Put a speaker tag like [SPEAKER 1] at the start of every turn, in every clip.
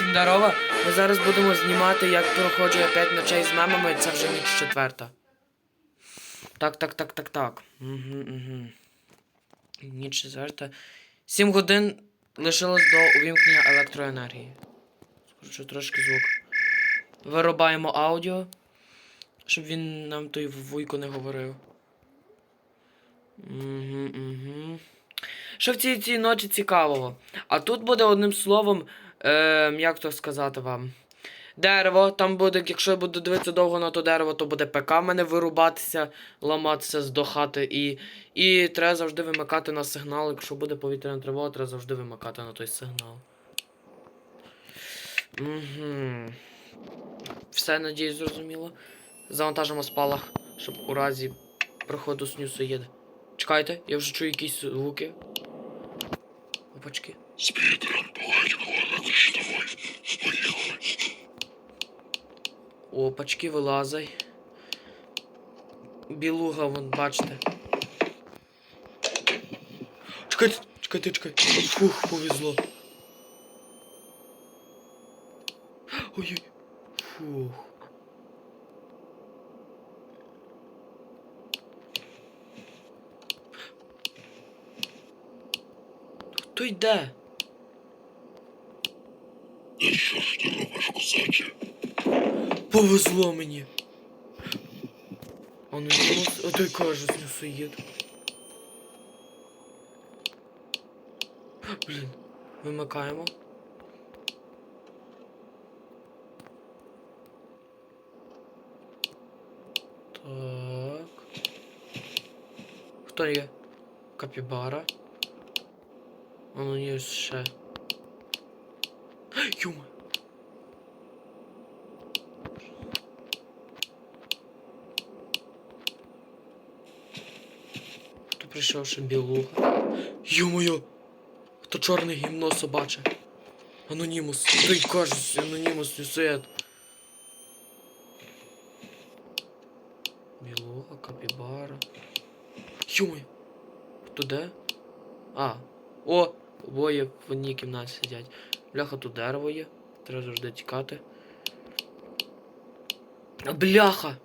[SPEAKER 1] Всім здорово. Ми зараз будемо знімати, як проходжу я 5 ночей з мемами. Це вже ніч четверта. Так, так, так, так, так. Угу, угу. Ніч четверта. 7 годин лишилось до увімкнення електроенергії. Скорочу трошки звук. Вирубаємо аудіо, щоб він нам той вуйко не говорив. Угу, угу. Що в цій, цій ночі цікавого? А тут буде одним словом, е, як то сказати вам. Дерево, там буде, якщо я буду дивитися довго на то дерево, то буде ПК в мене вирубатися, ламатися, здохати. І, і треба завжди вимикати на сигнал. Якщо буде повітряна тривога, треба завжди вимикати на той сигнал. Угу. Все, надіюсь, зрозуміло. Завантажимо спалах, щоб у разі проходу снюсоїда. Чекайте, я вже чую якісь звуки. Опачки.
[SPEAKER 2] На диштовой. Поїхали.
[SPEAKER 1] Опачки, вилазай. Білуга, вон, бачите. Чекайте, чекайте, чекайте. Фух, повезло. Ой-ой. Фух. Хто йде?
[SPEAKER 2] Ну що ж ти робиш, кусаче?
[SPEAKER 1] Повезло мені. А ну не а той каже, снюсоїд. Блін, вимикаємо. Так. Хто є? Капібара. А ну є ще. Юма. Хто прийшов ще білуга? Йо-моє! Хто чорне гімно собаче? Анонімус. Той кажуть, анонімус несет. Білуга, капібара. Йо-моє! Хто де? А. О! Обоє в одній кімнаті сидять. Бляха, тут дерево є. Треба завжди тікати. А, Бляха!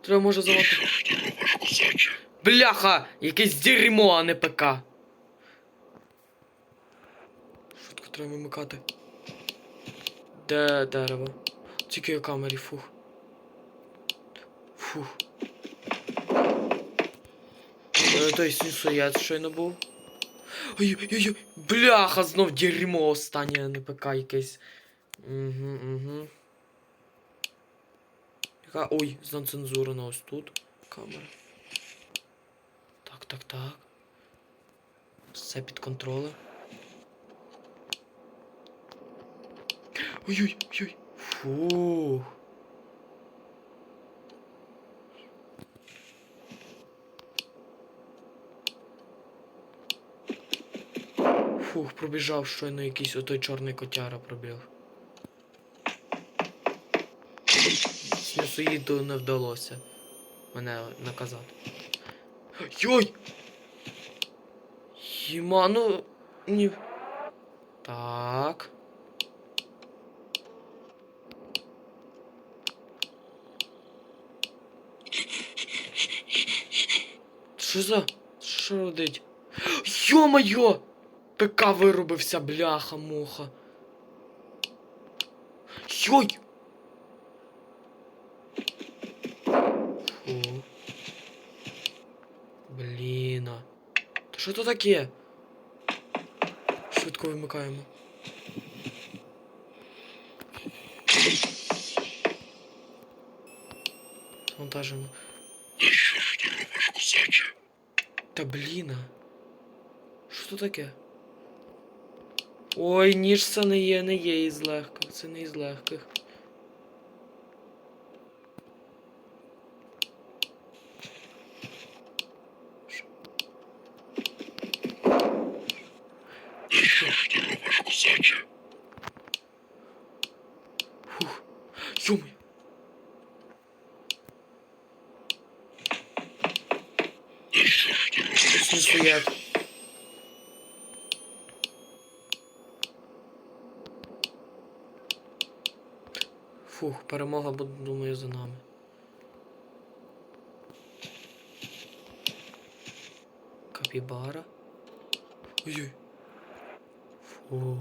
[SPEAKER 1] Треба може завати. Бляха! Якесь дерьмо, а не ПК. Швидко треба вимикати. Де дерево? Тільки я камері, фух. Фух. Е, Той снюсоєць щойно був. Ой-ой-ой, бляха, знов дерьмо останнє, а не ПК якесь. Угу, угу. Яка. Ой, зацензурено ось тут. Камера. Так, так, так. Все під контролем. Ой-ой-ой. Фух. Фух, пробіжав щойно якийсь отой чорний котяра пробіг. Снюсоїду не вдалося мене наказати. Йой! Єма, ну... Ні. Так. Що за? Що родить? Йо-моє! ПК вирубився, бляха, муха. Йой! Фу. Бліна. Та що то таке? Швидко вимикаємо.
[SPEAKER 2] Кусаче?
[SPEAKER 1] Та бліна. Що то таке? Ой, ніж це не є, не є із легких. Це не із легких.
[SPEAKER 2] Ну що ж ти робиш, кусаче?
[SPEAKER 1] Фух. Йомай.
[SPEAKER 2] Ну що ж ти робиш, кусаче?
[SPEAKER 1] Фух, перемога буде, думаю, за нами. Капібара. Ой-ой. Фух.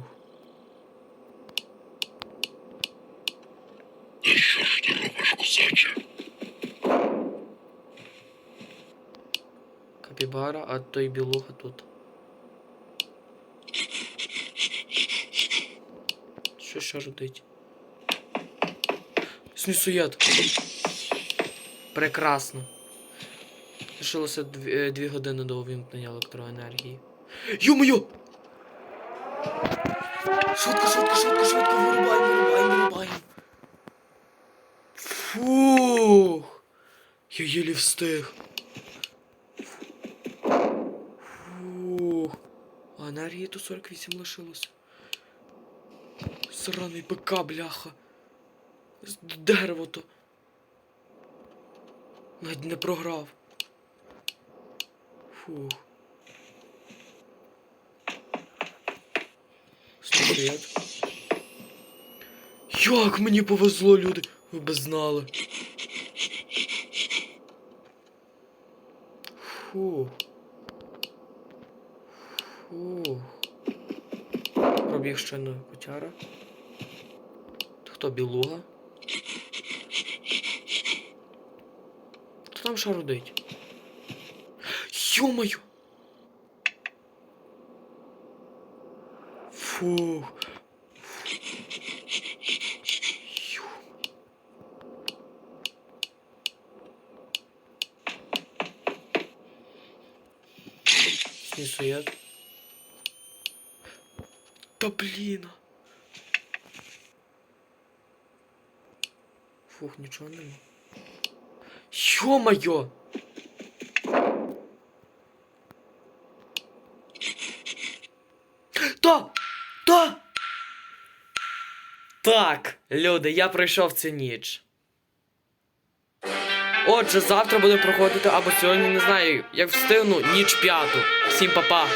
[SPEAKER 2] Да що ж ти робиш, козаче?
[SPEAKER 1] Капібара, а той білуха тут. Що ще родить? Снісуєт. Прекрасно. Лишилося е, дві години до увімкнення електроенергії. Йо-моє! Швидко, швидко, швидко, швидко, вирубаємо, вирубаємо, вирубаємо. Фух! Я єлі встиг. Фух. А енергії то 48 лишилося. Сраний ПК, бляха. Дерево то. Навіть не програв. Фух. Слухай. Як мені повезло, люди! Ви б знали. Фух. Фух. Пробіг щойно котяра. Хто білуга? Хто там що родить? Йомаю! Фух. Йо. Снісуєт. Та блін. Фух, нічого нема. Ё-моё! Та! Та! Так, люди, я пройшов цю ніч. Отже, завтра будемо проходити або сьогодні, не знаю, як встигну, ніч п'яту. Всім па-па.